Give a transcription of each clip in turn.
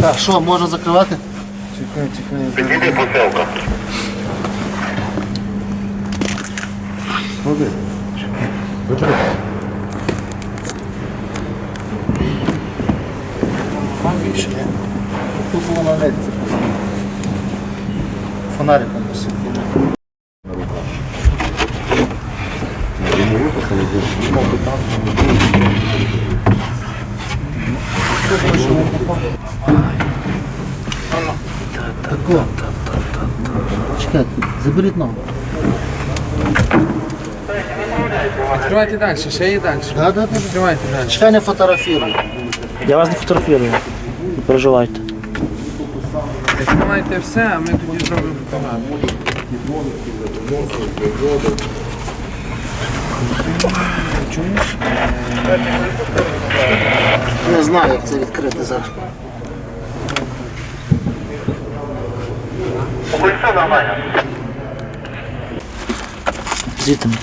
Так, що, можна закривати? Підійди бутилка. Тут було на нетці. Фонариком посвітло. Тако. Чекайте, заберіть ногу. Відкривайте далі, ще є далі. Да, да, да. Відкривайте далі. Чекай, не фотографіруй. Я вас не фотографірую. Не переживайте. Відкривайте все, а ми тоді зробимо фотографію. Не знаю, як це відкрити зараз. Все нормально. Звідти не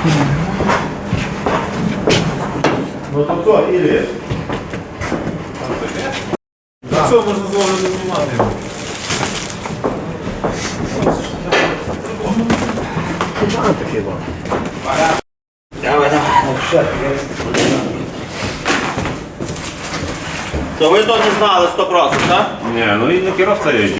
кидає. То ви то не знали 100%, так? Nie, no inny kierowca jeździ.